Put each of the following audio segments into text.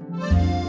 Good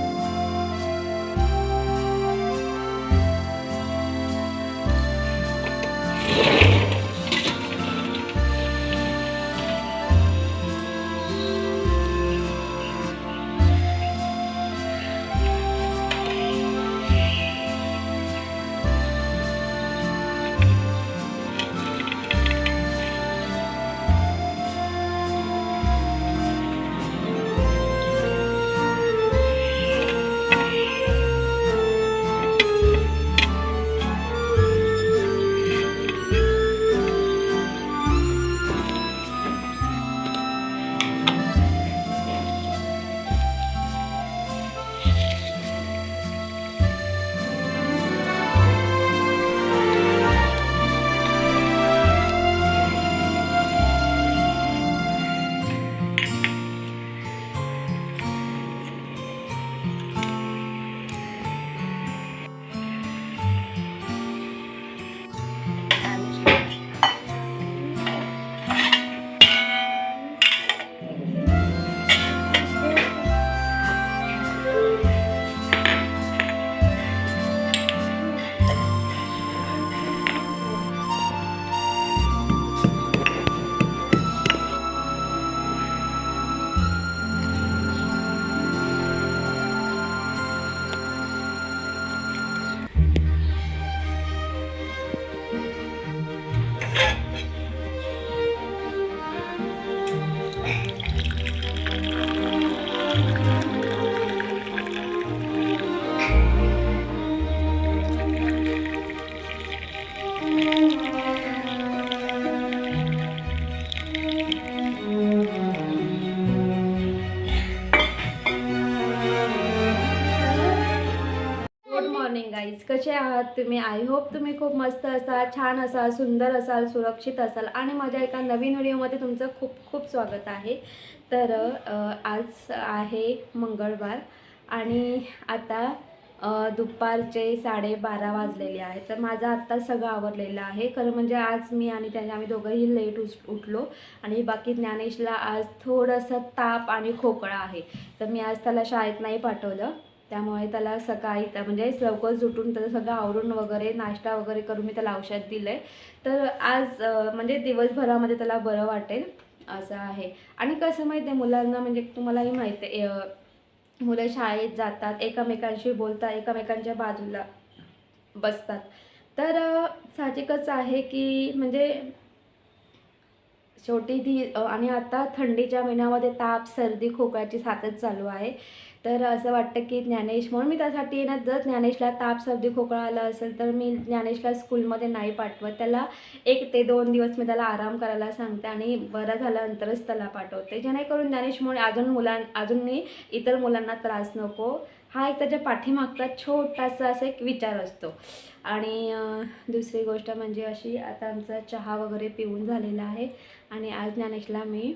आहात. तुम्ही I hope तुम्ही खूप मस्त असाल छान असाल सुंदर असाल सुरक्षित असाल आणि माझ्या एका नवीन व्हिडिओमध्ये तुमचं खूप खूप स्वागत आहे. तर आज आहे मंगळवार आणि आता दुपारचे साडेबारा वाजलेले आहेत. तर माझं आत्ता सगळं आवरलेलं आहे. खरं म्हणजे आज मी आणि त्याने आम्ही दोघंही लेट उस उठलो आणि बाकी ज्ञानेशला आज थोडंसं ताप आणि खोकळा आहे. तर मी आज त्याला शाळेत नाही पाठवलं. त्यामुळे त्याला सकाळी त्या- म्हणजे लवकर उठून त्याचं सगळं आवरून वगैरे नाश्ता वगैरे करून मी त्याला औषध दिलं आहे तर आज म्हणजे दिवसभरामध्ये त्याला बरं वाटेल असं आहे. आणि कसं म्हणजे माहिती आहे मुलांना म्हणजे तुम्हालाही माहिती आहे मुलं शाळेत जातात एकमेकांशी बोलतात एकमेकांच्या बाजूला बसतात. तर साहजिकच आहे की म्हणजे शेवटी ती आणि आता थंडीच्या महिन्यामध्ये ताप सर्दी खोकल्याची साथच चालू आहे. तर असं वाटतं की ज्ञानेश म्हणून मी त्यासाठी ना जर ज्ञानेशला ताप सर्दी खोकळा आला असेल तर मी ज्ञानेशला स्कूलमध्ये नाही पाठवत. त्याला एक ते दोन दिवस मी त्याला आराम करायला सांगते आणि बरं झाल्यानंतरच त्याला पाठवते. जेणेकरून ज्ञानेशमुळे अजून मुलां अजूनही इतर मुलांना त्रास नको. हा एक त्याच्या पाठीमागचा छोटासा असा एक विचार असतो. आणि दुसरी गोष्ट म्हणजे अशी आता आमचा चहा वगैरे पिऊन झालेला आहे. आणि आज ज्ञानेशला मी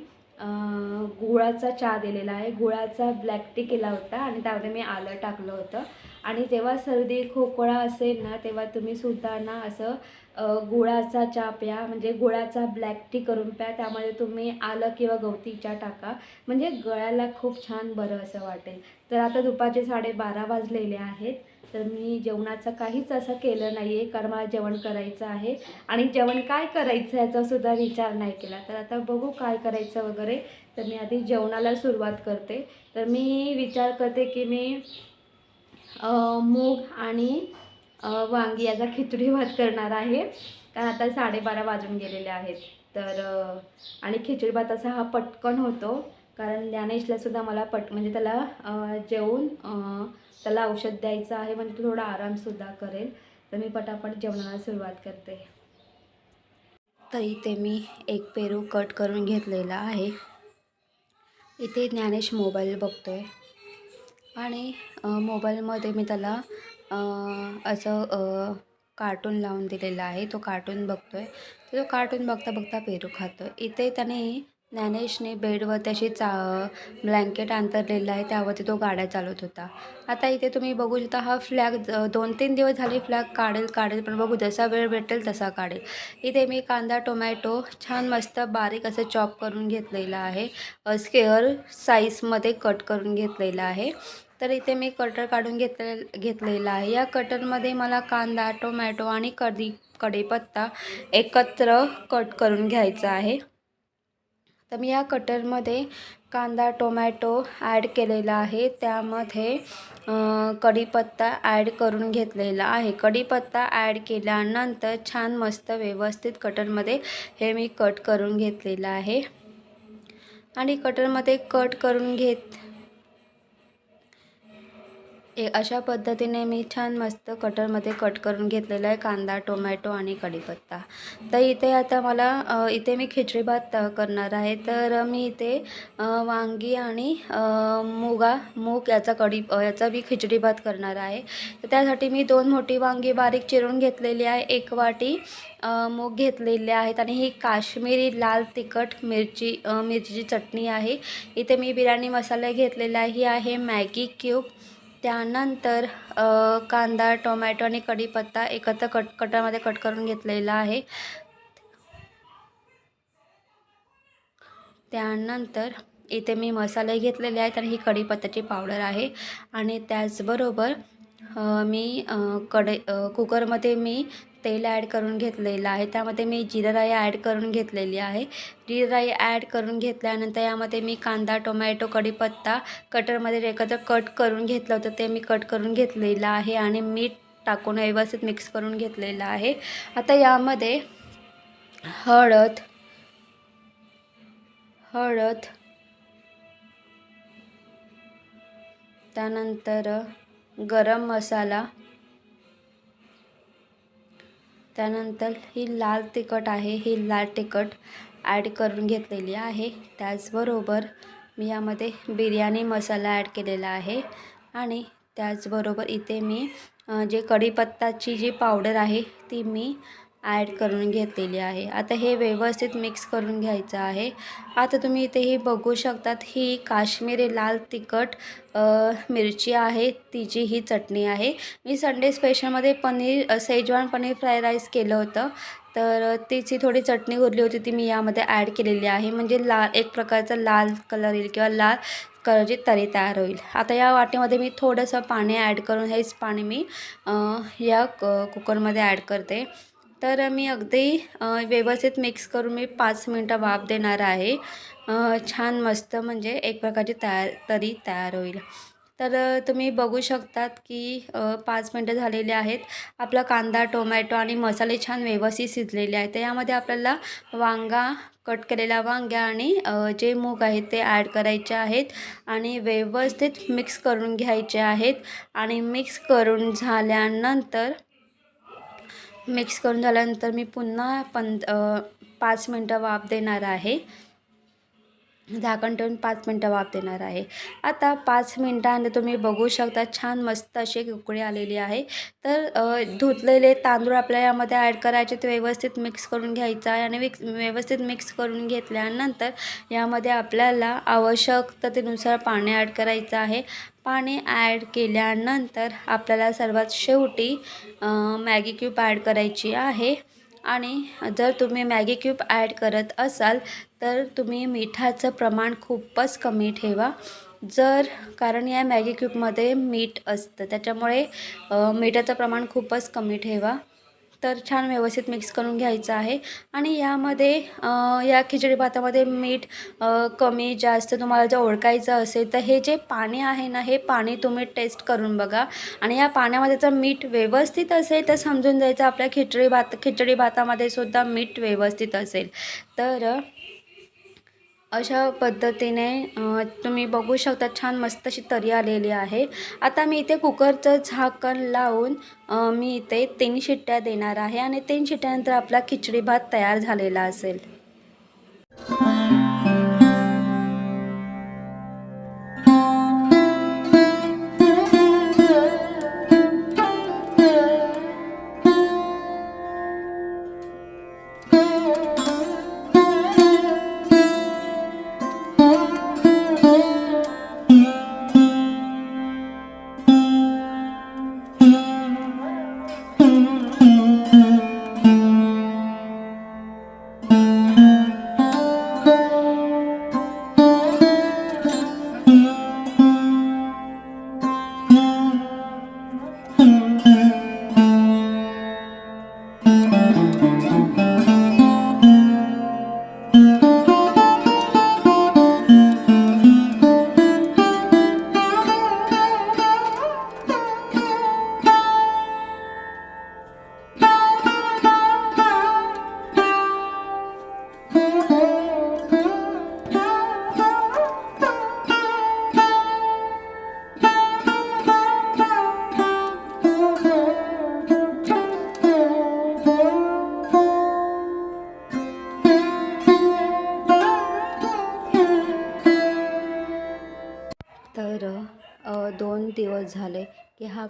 गुळाचा चहा दिलेला आहे. गुळाचा ब्लॅक टी केला होता आणि त्यामध्ये मी आलं टाकलं होतं. आणि जेव्हा सर्दी खोकळा असेल ना तेव्हा तुम्ही सुद्धा ना असं गुळाचा चहा प्या म्हणजे गुळाचा ब्लॅक टी करून प्या. त्यामध्ये तुम्ही आलं किंवा गवती चहा टाका. म्हणजे गळ्याला खूप छान बरं असं वाटेल. तर आता दुपारचे साडेबारा वाजलेले आहेत. तर मी जेवणाचं काहीच असं केलं नाही आहे कारण मला जेवण करायचं आहे. आणि जेवण काय करायचं याचासुद्धा विचार नाही केला. तर आता बघू काय करायचं वगैरे. तर मी आधी जेवणाला सुरुवात करते. तर मी विचार करते की मी मूग आणि वांगी याचा खिचडी भात करणार आहे. कारण आता साडेबारा वाजून गेलेले आहेत. तर आणि खिचडी भात असा हा पटकन होतो. कारण ज्ञानेशलासुद्धा मला पट म्हणजे त्याला जेवून त्याला औषध द्यायचं आहे म्हणजे तो थोडा आरामसुद्धा करेल. तर मी पटापट जेवणाला सुरुवात करते. तर इथे मी एक पेरू कट करून घेतलेला आहे. इथे ज्ञानेश मोबाईल बघतो आहे आणि मोबाईलमध्ये मी त्याला असं कार्टून लावून दिलेलं आहे. तो कार्टून बघतो आहे तो कार्टून बघता बघता पेरू खातो आहे इथे त्याने ज्ञानेशने बेडवर त्याशी चा ब्लँकेट अंतरलेलं आहे त्यावरती तो गाड्या चालवत होता. आता इथे तुम्ही बघू शकता हा फ्लॅग दोन तीन दिवस झाले फ्लॅग काढेल काढेल पण बघू जसा वेळ भेटेल तसा काढेल. इथे मी कांदा टोमॅटो छान मस्त बारीक असं चॉप करून घेतलेला आहे. स्केअर साईजमध्ये कट करून घेतलेला आहे. तर इथे मी कटर काढून घेतले घेतलेला आहे. या कटरमध्ये मला कांदा टोमॅटो आणि कढी कढीपत्ता एकत्र कट करून घ्यायचा आहे. तर मी या कटरमध्ये कांदा टोमॅटो ॲड केलेला आहे. त्यामध्ये कढीपत्ता ॲड करून घेतलेला आहे. कढीपत्ता ॲड केल्यानंतर छान मस्त व्यवस्थित कटरमध्ये हे मी कट करून घेतलेलं आहे. आणि कटरमध्ये कट करून घेत ए अशा पद्धतीने मी छान मस्त कटरमध्ये कट करून घेतलेला आहे कांदा टोमॅटो आणि कढीपत्ता. तर इथे आता मला इथे मी खिचडी भात करणार आहे. तर मी इथे वांगी आणि मुगा मूग याचा कढी याचा मी खिचडी भात करणार आहे. तर त्यासाठी मी दोन मोठी वांगी बारीक चिरून घेतलेली आहे. एक वाटी मूग घेतलेले आहेत आणि ही काश्मीरी लाल तिखट मिरची मिरचीची चटणी आहे. इथे मी बिर्याणी मसाला घेतलेला आहे. ही आहे मॅगी क्यूब. त्यानंतर कांदा टोमॅटो आणि कढीपत्ता एकत्र कट कटरमध्ये कट करून घेतलेला आहे. त्यानंतर इथे मी मसाले घेतलेले आहेत आणि ही कढीपत्त्याची पावडर आहे. आणि त्याचबरोबर मी कडे कुकरमध्ये मी तेल ॲड करून घेतलेलं आहे. त्यामध्ये मी जिरा राई ॲड करून घेतलेली आहे. जिरा राई ॲड करून घेतल्यानंतर यामध्ये मी कांदा टोमॅटो कढीपत्ता कटरमध्ये एकत्र कट करून घेतलं होतं. ते मी कट करून घेतलेलं आहे आणि मीठ टाकून व्यवस्थित मिक्स करून घेतलेलं आहे. आता यामध्ये हळद हळद त्यानंतर गरम मसाला त्यानंतर ही लाल तिखट आहे ही लाल तिखट ॲड करून घेतलेली आहे. त्याचबरोबर मी यामध्ये बिर्याणी मसाला ॲड केलेला आहे आणि त्याचबरोबर इथे मी जे कढीपत्ताची जी पावडर आहे ती मी ॲड करून घेतलेली आहे. आता हे व्यवस्थित मिक्स करून घ्यायचं आहे. आता तुम्ही इथेही बघू शकतात ही काश्मीरी लाल तिखट मिरची आहे तिची ही चटणी आहे. मी Sunday स्पेशलमध्ये paneer schezwan paneer fry rice केलं होतं. तर तिची थोडी चटणी उरली होती ती मी यामध्ये ॲड केलेली आहे. म्हणजे लाल एक प्रकारचा लाल कलर येईल किंवा लाल कलरची तरी तयार होईल. आता या वाटीमध्ये मी थोडंसं पाणी ॲड करून हेच पाणी मी या क कुकरमध्ये ॲड करते. तर मी अगदी व्यवस्थित मिक्स करून मी पाच मिनटं वाफ देणार आहे. छान मस्त म्हणजे एक प्रकारची तयार तरी तयार होईल. तर तुम्ही बघू शकतात की पाच मिनटं झालेले आहेत. आपला कांदा टोमॅटो आणि मसाले छान व्यवस्थित शिजलेले आहेत. तर यामध्ये आपल्याला वांगा कट केलेल्या वांग्या आणि जे मूग आहेत ते ॲड करायचे आहेत आणि व्यवस्थित मिक्स करून घ्यायचे आहेत. आणि मिक्स करून झाल्यानंतर मिक्स करून झाल्यानंतर मी पुन्हा पं पाच मिनटं वाफ देणार आहे. झाकण ठेवून पाच मिनटं वाफ देणार आहे. आता पाच मिनटाने तुम्ही बघू शकता छान मस्त अशी उकळी आलेली आहे. तर धुतलेले तांदूळ आपल्याला यामध्ये ॲड करायचे ते व्यवस्थित मिक्स करून घ्यायचं आहे आणि मिक्स व्यवस्थित मिक्स करून घेतल्यानंतर यामध्ये आपल्याला आवश्यकतेनुसार पाणी ॲड करायचं आहे. पाणी ॲड केल्यानंतर आपल्याला सर्वात शेवटी मॅगी क्यूब ॲड करायची आहे. आणि जर तुम्ही मॅगी क्यूब ॲड करत असाल तर तुम्ही मिठाचं प्रमाण खूपच कमी ठेवा. जर कारण या मॅगी क्यूबमध्ये मीठ असतं त्याच्यामुळे मिठाचं प्रमाण खूपच कमी ठेवा. तर छान व्यवस्थित मिक्स करून घ्यायचं आहे. आणि यामध्ये या खिचडी भातामध्ये मीठ कमी जास्त तुम्हाला जर ओळखायचं असेल तर हे जे पाणी आहे ना हे पाणी तुम्ही टेस्ट करून बघा. आणि या पाण्यामध्ये जर मीठ व्यवस्थित असेल तर समजून जायचं आपल्या खिचडी भात खिचडी भातामध्ये सुद्धा मीठ व्यवस्थित असेल. तर अशा पद्धतीने तुम्ही बघू शकता छान मस्त अशी तरी आलेली आहे. आता मी इथे कुकरचं झाकण लावून मी इथे तीन शिट्ट्या देणार आहे आणि तीन शिट्ट्यानंतर आपला खिचडी भात तयार झालेला असेल.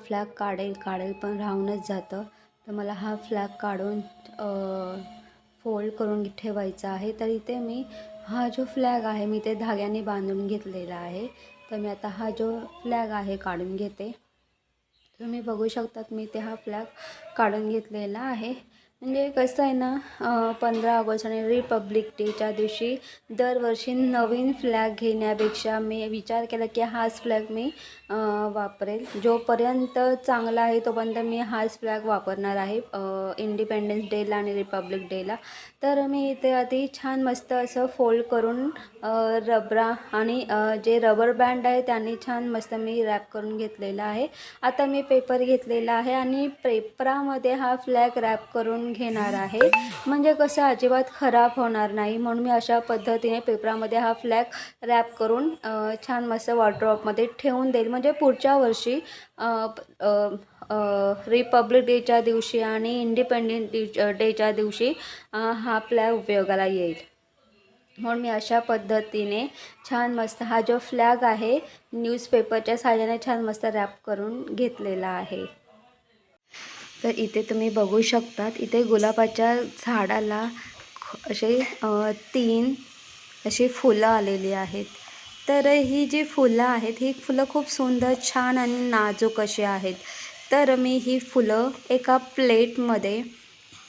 फ्लॅग काढेल काढेल पण राहूनच जातं. तर मला हा फ्लॅग काढून फोल्ड करून ठेवायचा आहे. तर इथे मी हा जो फ्लॅग आहे मी ते धाग्याने बांधून घेतलेला आहे. तर मी आता हा जो फ्लॅग आहे काढून घेते. तुम्ही बघू शकतात मी ते हा फ्लॅग काढून घेतलेला आहे. म्हणजे कसं आहे ना पंधरा ऑगस्ट आणि रिपब्लिक डेच्या दिवशी दरवर्षी नवीन फ्लॅग घेण्यापेक्षा मी विचार केला की हाच फ्लॅग मी वापरेल. जोपर्यंत चांगला आहे तोपर्यंत मी हाच फ्लॅग वापरणार आहे इंडिपेंडन्स डेला आणि रिपब्लिक डेला तर मी इथे आधी छान मस्त असं फोल्ड करून रबरा आणि जे रबर बँड आहे त्यांनी छान मस्त मी रॅप करून घेतलेला आहे. आता मी पेपर घेतलेला आहे आणि पेपरामध्ये हा फ्लॅग रॅप करून घेणार आहे. म्हणजे कसं अजिबात खराब होणार नाही. म्हणून मी अशा पद्धतीने पेपरामध्ये हा फ्लॅग रॅप करून छान मस्त वॉर्ड्रॉपमध्ये ठेवून देईल. म्हणजे पुढच्या वर्षी रिपब्लिक डेच्या दिवशी आणि इंडिपेंडंट डे डेच्या दिवशी हा फ्लॅग उपयोगाला येईल. म्हणून मी अशा पद्धतीने छान मस्त हा जो फ्लॅग आहे न्यूजपेपरच्या साह्याने छान मस्त रॅप करून घेतलेला आहे. तर इथे तुम्ही बघू शकतात. इथे गुलाबाच्या झाडाला असे तीन अशी फुलं आलेली आहेत. तर ही जी फुलं आहेत ही फुलं खूप सुंदर छान आणि नाजूक अशी आहेत. तर मी ही फुलं एका प्लेटमध्ये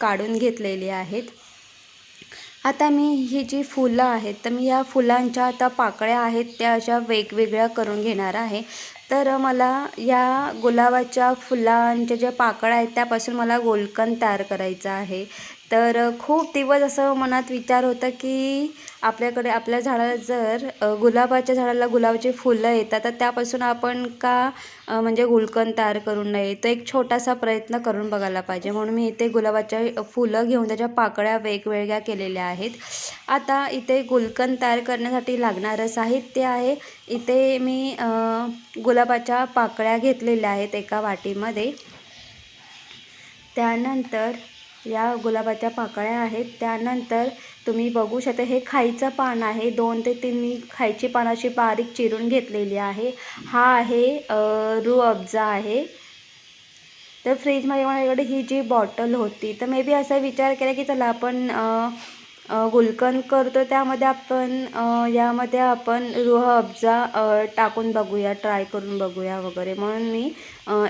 काढून घेतलेली आहेत. आता मी ही जी फुलं आहेत तर मी या फुलांच्या आता पाकळ्या आहेत त्या अशा वेगवेगळ्या करून घेणार आहे. तर मला या गुलाबाच्या फुलांच्या ज्या पाकळ्या आहेत त्यापासून मला गोलकन तयार करायचं आहे. तर खूप दिवस असं मनात विचार होता की आपल्याकडे आपल्या झाडाला जर गुलाबाच्या झाडाला गुलाबाची फुलं येतात तर त्यापासून आपण का म्हणजे गुलकंद तयार करू नये? तो एक छोटासा प्रयत्न करून बघायला पाहिजे. म्हणून मी इथे गुलाबाच्या फुलं घेऊन त्याच्या पाकळ्या वेगवेगळ्या केलेल्या आहेत. आता इथे गुलकंद तयार करण्यासाठी लागणारं साहित्य आहे. इथे मी गुलाबाच्या पाकळ्या घेतलेल्या आहेत एका वाटीमध्ये. त्यानंतर या गुलाबाच्या पाकळ्या आहेत. त्यानंतर तुम्ही बघू शकता हे खायचं पान आहे. दोन ते तीन मी खायची पानं अशी बारीक चिरून घेतलेली आहे. हा आहे रू अब्जा आहे. तर फ्रीजमध्ये माझ्याकडे ही जी बॉटल होती तर मे बी असा विचार केला की चला आपण गुलकंद करतो त्यामध्ये आपण यामध्ये आपण रूह अफजा टाकून बघूया ट्राय करून बघूया वगैरे. म्हणून मी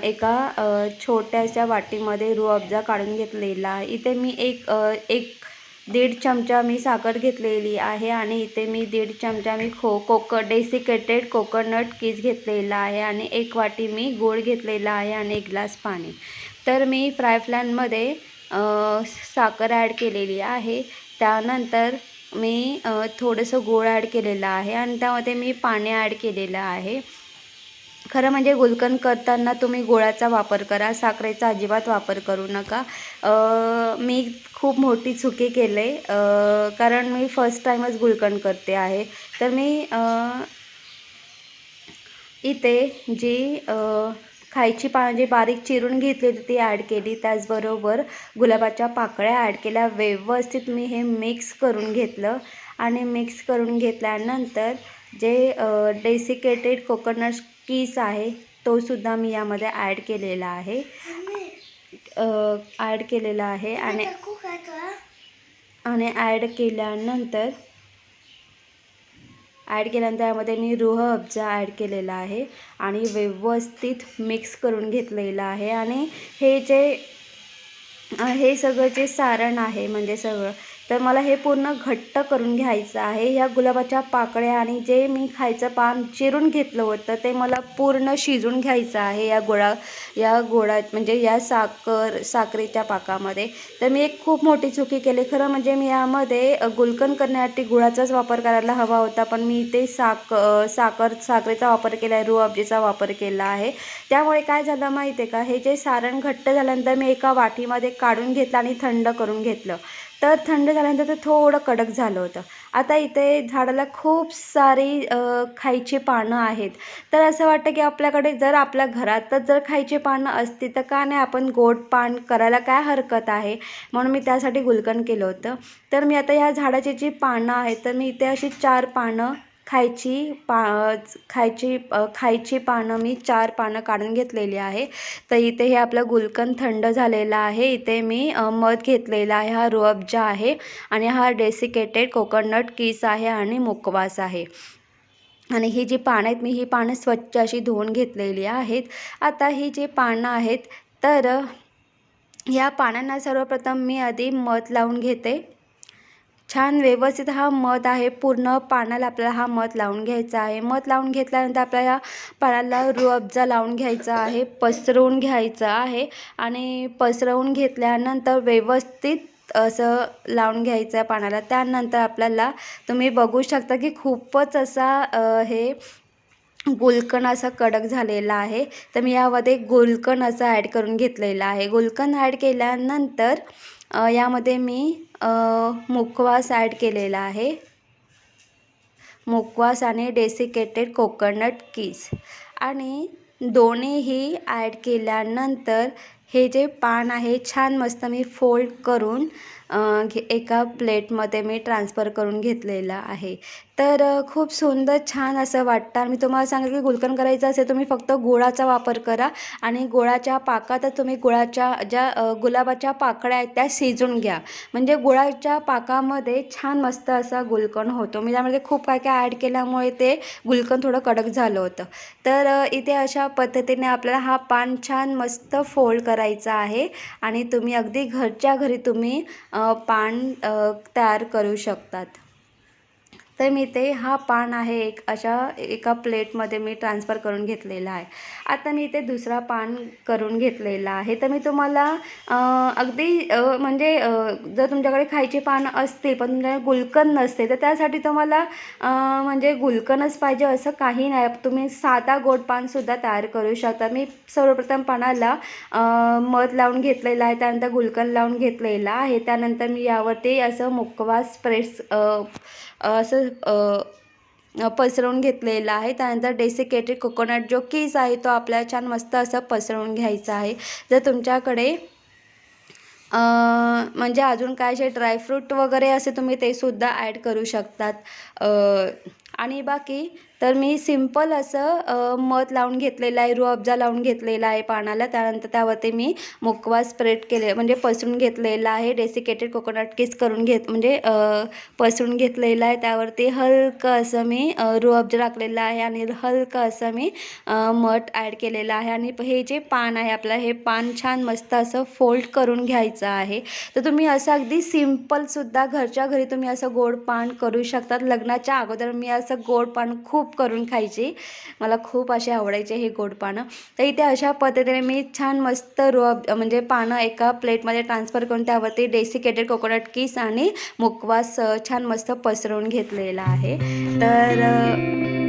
एका छोट्याशा वाटीमध्ये रूह अफजा काढून घेतलेला आहे. इथे मी एक एक दीड चमचा मी साखर घेतलेली आहे आणि इथे मी दीड चमचा मी खो कोक डेसिकेटेड कोकोनट कीज घेतलेला आहे आणि एक वाटी मी गूळ घेतलेला आहे आणि एक ग्लास पाणी. तर मी फ्राय पॅनमध्ये साखर ॲड केलेली आहे. त्यानंतर मी थोडंसं गोळ ॲड केलेलं आहे आणि त्यामध्ये मी पाणी ॲड केलेलं आहे. खरं म्हणजे गुलकंद करताना तुम्ही गुळाचा वापर करा साखरेचा अजिबात वापर करू नका. मी खूप मोठी चुकी केले कारण मी फर्स्ट टाईमच गुलकंद करते आहे. तर मी इथे जी खायची पानं जी बारीक चिरून घेतली होती ती ॲड केली. त्याचबरोबर गुलाबाच्या पाकळ्या ॲड केल्या. व्यवस्थित मी हे मिक्स करून घेतलं. आणि मिक्स करून घेतल्यानंतर जे डेसिकेटेड कोकोनट कीस आहे तो सुद्धा मी यामध्ये ॲड केलेला आहे. ॲड केलेला आहे. आणि आणि ॲड केल्यानंतर ॲड केल्यानंतर यामध्ये मी रूह अब्जा ॲड केलेला आहे आणि व्यवस्थित मिक्स करून घेतलेलं आहे. आणि हे जे हे सगळं जे सारण आहे म्हणजे सगळं तर मला हे पूर्ण घट्ट करून घ्यायचं आहे. या गुलाबाच्या पाकळ्या आणि जे मी खायचं पान चिरून घेतलं होतं ते मला पूर्ण शिजून घ्यायचं आहे या गोळा या गोळा म्हणजे या साखर साखरेच्या पाकामध्ये. तर मी एक खूप मोठी चुकी केली. खरं म्हणजे मी यामध्ये गुलकन गुलकंद करण्यासाठी गुळाचाच वापर करायला हवा होता पण मी इथे साक साखर साखरेचा वापर केला आहे रू वापर केला आहे. त्यामुळे काय झालं माहिती आहे का? हे जे सारण घट्ट झाल्यानंतर मी एका वाटीमध्ये काढून घेतलं आणि थंड करून घेतलं. तर थंड झाल्यानंतर ते थोडं कडक झालं होतं. आता इथे झाडाला खूप सारी खायची पानं आहेत. तर असं वाटतं की आपल्याकडे जर आपल्या घरातच जर खायची पानं असती तर का नाही आपण गोड पान करायला काय हरकत आहे? म्हणून मी त्यासाठी गुलकंद केलं होतं. तर मी आता या झाडाची जी पानं आहेत तर मी इथे अशी चार पानं खायची पा खायची खायची पानं मी चार पानं काढून घेतलेली आहे. तर इथे हे आपलं गुलकंद थंड झालेलं आहे. इथे मी मध घेतलेला आहे. हा रुअबजा आहे आणि हा डेसिकेटेड कोकोनट किस आहे आणि मुकवास आहे. आणि ही जी पानं आहेत मी ही पानं स्वच्छ अशी धुवून घेतलेली आहेत. आता ही जी पानं आहेत तर या पानांना सर्वप्रथम मी आधी मध लावून घेते. छान व्यवस्थित हा मध आहे. पूर्ण पानाला आपल्याला हा मध लावून घ्यायचा आहे. मध लावून घेतल्यानंतर आपल्याला या पानाला रुअबजा लावून घ्यायचा आहे. पसरवून घ्यायचं आहे. आणि पसरवून घेतल्यानंतर व्यवस्थित असं लावून घ्यायचं आहे पानाला. त्यानंतर आपल्याला तुम्ही बघू शकता की खूपच असा हे गुलकण असा कडक झालेला आहे. तर मी यामध्ये गुलकण असं ॲड करून घेतलेलं आहे. गुलकण ॲड केल्यानंतर यामध्ये मी मुखवास ॲड केलेला आहे. मुखवास आणि डेसिकेटेड कोकोनट किस. आणि दोन्हीही ॲड केल्यानंतर हे जे पान आहे छान मस्त मी फोल्ड करून घे एका प्लेटमध्ये मी ट्रान्सफर करून घेतलेलं आहे. तर खूप सुंदर छान असं वाटतं. आणि मी तुम्हाला सांगितलं की गुलकंद करायचं असेल तुम्ही फक्त गुळाचा वापर करा. आणि गुळाच्या पाकातच तुम्ही गुळाच्या ज्या गुलाबाच्या पाकळ्या आहेत त्या शिजून घ्या. म्हणजे गुळाच्या पाकामध्ये छान मस्त असा गुलकंद होतो. मी त्यामध्ये खूप काय काय ॲड केल्यामुळे ते गुलकंद थोडं कडक झालं होतं. तर इथे अशा पद्धतीने आपल्याला हा पान छान मस्त फोल्ड करायचा आहे. आणि तुम्ही अगदी घरच्या घरी तुम्ही पान तयार करू शकतात. तर मी ते हा पान आहे एक अशा एका प्लेटमध्ये मी ट्रान्सफर करून घेतलेला आहे. आता मी ते दुसरा पान करून घेतलेला आहे. तर मी तुम्हाला अगदी म्हणजे जर तुमच्याकडे खायची पानं असतील पण तुमच्याकडे गुलकंद नसते तर त्यासाठी तुम्हाला म्हणजे गुलकंदच पाहिजे असं काही नाही. तुम्ही साधा गोड पानसुद्धा तयार करू शकता. मी सर्वप्रथम पानाला मध लावून घेतलेला आहे त्यानंतर गुलकंद लावून घेतलेला आहे त्यानंतर मी यावरती असं मुखवास प्रेस असं पसरवून घेतलेलं आहे. त्यानंतर डेसिकेटेड कोकोनट जो केस आहे तो आपल्याला छान मस्त असं पसरवून घ्यायचा आहे. जर तुमच्याकडे म्हणजे अजून काय असे ड्रायफ्रूट वगैरे असे तुम्ही ते सुद्धा ॲड करू शकतात. आणि बाकी तर मी सिंपल असं मध लावून घेतलेलं आहे रुअब्जा लावून घेतलेला आहे पानाला. त्यानंतर त्यावरती मी मुखवास स्प्रेड केले म्हणजे पसरून घेतलेला आहे. डेसिकेटेड कोकोनट किस करून घेत म्हणजे पसरून घेतलेलं आहे. त्यावरती हलकं असं मी रुअब्जा टाकलेलं आहे आणि हलकं असं मी मठ ॲड केलेलं आहे. आणि हे जे पान आहे आपलं हे पान छान मस्त असं फोल्ड करून घ्यायचं आहे. तर तुम्ही असं अगदी सिम्पलसुद्धा घरच्या घरी तुम्ही असं गोड पान करू शकतात. लग्नाच्या अगोदर मी असं गोड पान खूप खूप करून खायची. मला खूप असे आवडायचे हे गोड पानं. तर इथे अशा पद्धतीने मी छान मस्त रुअब म्हणजे पानं एका प्लेटमध्ये ट्रान्सफर करून त्यावरती डेसिकेटेड कोकोनट किस आणि मुखवास छान मस्त पसरवून घेतलेला आहे. तर